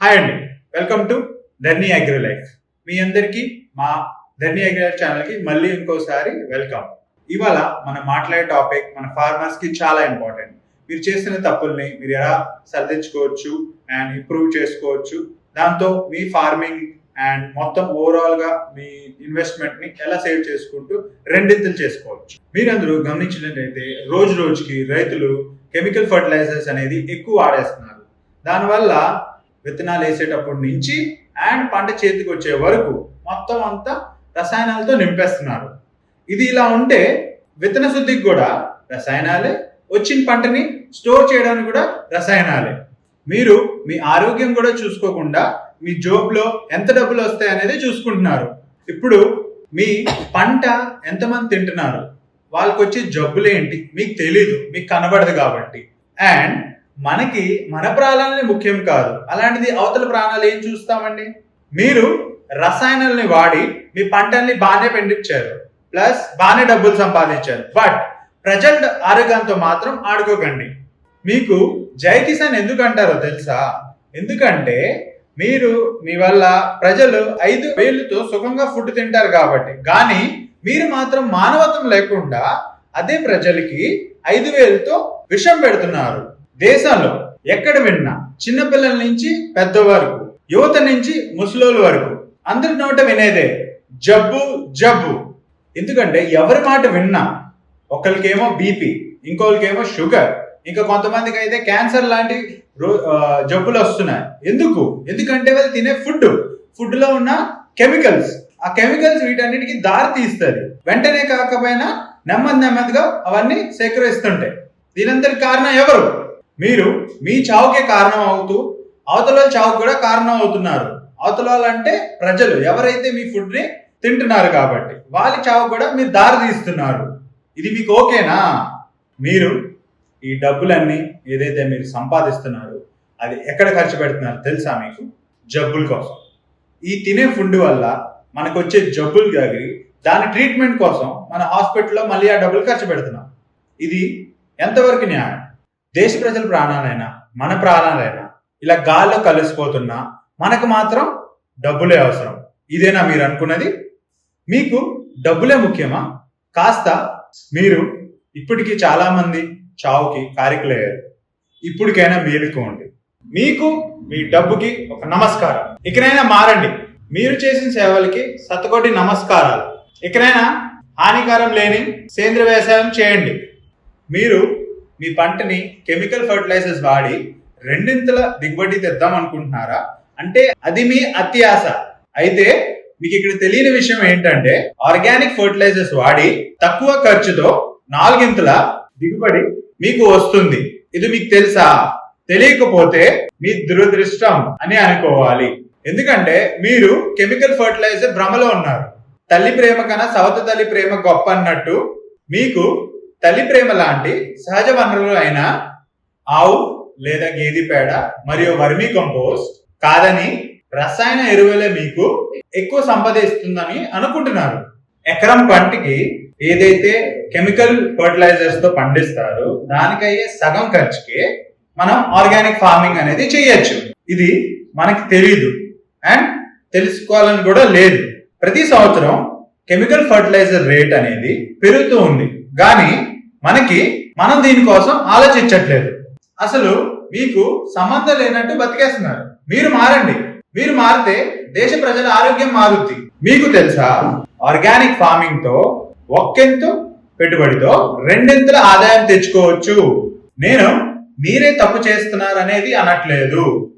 Hi అండి. Welcome to Dharni agri life మీ అందరికీ మా ధర్నీ అగ్రి లైఫ్ ఛానల్కి మళ్ళీ ఇంకోసారి వెల్కమ్ ఇవాళ మనం మాట్లాడే టాపిక్ మన ఫార్మర్స్కి చాలా ఇంపార్టెంట్ మీరు చేసిన తప్పుల్ని మీరు ఎలా సరిదించుకోవచ్చు అండ్ ఇంప్రూవ్ చేసుకోవచ్చు. దాంతో మీ ఫార్మింగ్ అండ్ మొత్తం ఓవరాల్గా మీ ఇన్వెస్ట్మెంట్ని ఎలా సేవ్ చేసుకుంటూ రెండింతలు చేసుకోవచ్చు. మీరందరూ గమనించినట్లయితే రోజు రోజుకి రైతులు కెమికల్ ఫర్టిలైజర్స్ అనేది ఎక్కువ వాడేస్తున్నారు. దానివల్ల విత్తనాలు వేసేటప్పటి నుంచి అండ్ పంట చేతికి వచ్చే వరకు మొత్తం అంతా రసాయనాలతో నింపేస్తున్నారు. ఇది ఇలా ఉంటే విత్తన శుద్ధికి కూడా రసాయనాలే వచ్చిన పంటని స్టోర్ చేయడానికి కూడా రసాయనాలే. మీరు మీ ఆరోగ్యం కూడా చూసుకోకుండా మీ జోబ్లో ఎంత డబ్బులు వస్తాయి అనేది చూసుకుంటున్నారు. ఇప్పుడు మీ పంట ఎంతమంది తింటున్నారు? వాళ్ళకి వచ్చే జబ్బులు ఏంటి? మీకు తెలీదు మీకు కనబడదు కాబట్టి. అండ్ మనకి మన ప్రాణాలని ముఖ్యం కాదు. అలాంటిది అవతల ప్రాణాలు ఏం చూస్తామండి? మీరు రసాయనాలని వాడి మీ పంటల్ని బాగానే పండించారు. ప్లస్ బాగానే డబ్బులు సంపాదించారు. బట్ ప్రజల ఆరోగ్యంతో మాత్రం ఆడుకోకండి. మీకు జై కిసాన్ ఎందుకంటారో తెలుసా? ఎందుకంటే మీరు మీ వల్ల ప్రజలు ఐదు వేలుతో సుఖంగా ఫుడ్ తింటారు కాబట్టి. కానీ మీరు మాత్రం మానవత్వం లేకుండా అదే ప్రజలకి ఐదు వేలతో విషం పెడుతున్నారు. దేశంలో ఎక్కడ విన్నా చిన్నపిల్లల నుంచి పెద్ద వరకు యువత నుంచి ముసలోళ్ళ వరకు అందరి నోట వినేదే జబ్బు జబ్బు. ఎందుకంటే ఎవరి మాట విన్నా ఒకరికేమో బీపీ ఇంకొకరికేమో షుగర్ ఇంకా కొంతమందికి అయితే క్యాన్సర్ లాంటి జబ్బులు వస్తున్నాయి. ఎందుకు? ఎందుకంటే వాళ్ళు తినే ఫుడ్ ఫుడ్లో ఉన్న కెమికల్స్ ఆ కెమికల్స్ వీటన్నిటికి దారి తీస్తుంది. వెంటనే కాకపోయినా నెమ్మది నెమ్మదిగా అవన్నీ సేకరిస్తుంటాయి. దీనంతటి కారణం ఎవరు? మీరు మీ చావుకే కారణం అవుతూ అవతల వాళ్ళ చావుకు కూడా కారణం అవుతున్నారు. అవతల అంటే ప్రజలు. ఎవరైతే మీ ఫుడ్ని తింటున్నారు కాబట్టి వాళ్ళ చావు కూడా మీరు దారి తీస్తున్నారు. ఇది మీకు ఓకేనా? మీరు ఈ డబ్బులన్నీ ఏదైతే మీరు సంపాదిస్తున్నారో అది ఎక్కడ ఖర్చు పెడుతున్నారు తెలుసా మీకు? జబ్బుల కోసం. ఈ తినే ఫుడ్ వల్ల మనకు వచ్చే జబ్బులు తగిలి దాని ట్రీట్మెంట్ కోసం మన హాస్పిటల్లో మళ్ళీ ఆ డబ్బులు ఖర్చు పెడుతున్నాం. ఇది ఎంతవరకు న్యాయం? దేశ ప్రజల ప్రాణాలైనా మన ప్రాణాలైనా ఇలా గాల్లో కలిసిపోతున్నా మనకు మాత్రం డబ్బులే అవసరం. ఇదేనా మీరు అనుకున్నది? మీకు డబ్బులే ముఖ్యమా? కాస్త మీరు ఇప్పటికీ చాలామంది చావుకి కారికలయ్యారు. ఇప్పటికైనా మేలుకోండి మీకు మీ డబ్బుకి ఒక నమస్కారం. ఇకనైనా మారండి. మీరు చేసిన సేవలకి సతకోటి నమస్కారాలు. ఇకనైనా హానికరం లేని సేంద్రియ వ్యవసాయం చేయండి. మీరు మీ పంటని కెమికల్ ఫర్టిలైజర్స్ వాడి రెండింతల దిగుబడి తెద్దాం అనుకుంటున్నారా? అంటే అది మీ అత్యాశ. అయితే మీకు ఇక్కడ తెలియని విషయం ఏంటంటే ఆర్గానిక్ ఫర్టిలైజర్స్ వాడి తక్కువ ఖర్చుతో నాలుగింతల దిగుబడి మీకు వస్తుంది. ఇది మీకు తెలుసా? తెలియకపోతే మీ దురదృష్టం అని అనుకోవాలి. ఎందుకంటే మీరు కెమికల్ ఫర్టిలైజర్ భ్రమలో ఉన్నారు. తల్లి ప్రేమ కన్నా సవత తల్లి ప్రేమ గొప్ప అన్నట్టు మీకు తల్లి ప్రేమ లాంటి సహజ వనరులు అయిన ఆవు లేదా గేదె పేడ మరియు వర్మీ కంపోస్ట్ కాదని రసాయన ఎరువులే మీకు ఎక్కువ సంపద ఇస్తుందని అనుకుంటున్నారు. ఎకరం పంటకి ఏదైతే కెమికల్ ఫర్టిలైజర్స్తో పండిస్తారో దానికయ్యే సగం ఖర్చుకే మనం ఆర్గానిక్ ఫార్మింగ్ అనేది చేయొచ్చు. ఇది మనకి తెలియదు అండ్ తెలుసుకోవాలని కూడా లేదు. ప్రతి సంవత్సరం కెమికల్ ఫర్టిలైజర్ రేట్ అనేది పెరుగుతూ ఉంది. కానీ మనకి మనం దీనికోసం ఆలోచించట్లేదు. అసలు మీకు సంబంధం లేనట్టు బతికేస్తున్నారు. మీరు మారండి. మీరు మారితే దేశ ప్రజల ఆరోగ్యం మారుద్ది. మీకు తెలుసా? ఆర్గానిక్ ఫార్మింగ్తో ఒక్కెంతు పెట్టుబడితో రెండింతల ఆదాయం తెచ్చుకోవచ్చు. నేను మీరే తప్పు చేస్తున్నారనేది అనట్లేదు.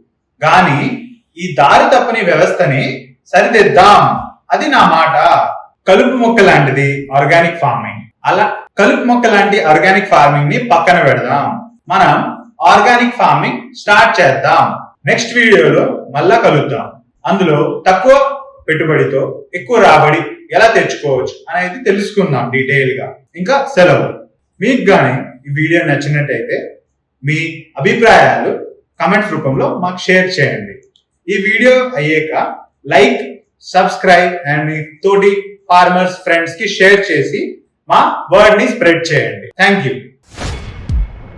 గాని ఈ దారి తప్పని వ్యవస్థని సరిదిద్దాం. అది నా మాట. కలుపు మొక్క లాంటిది ఆర్గానిక్ ఫార్మింగ్. అలా కలుపు మొక్క లాంటి ఆర్గానిక్ ఫార్మింగ్ని పక్కన పెడదాం. మనం ఆర్గానిక్ ఫార్మింగ్ స్టార్ట్ చేద్దాం. నెక్స్ట్ వీడియోలో మళ్ళా కలుద్దాం. అందులో తక్కువ పెట్టుబడితో ఎక్కువ రాబడి ఎలా తెచ్చుకోవచ్చు అనేది తెలుసుకుందాం డీటెయిల్గా. ఇంకా సెలవు. మీకు గాని ఈ వీడియో నచ్చినట్టయితే మీ అభిప్రాయాలు కమెంట్స్ రూపంలో మాకు షేర్ చేయండి. ఈ వీడియో అయ్యాక లైక్ సబ్స్క్రైబ్ అండ్ మీ తోటి ఫార్మర్స్ ఫ్రెండ్స్కి షేర్ చేసి మా వర్డ్ని స్ప్రెడ్ చేయండి. Thank you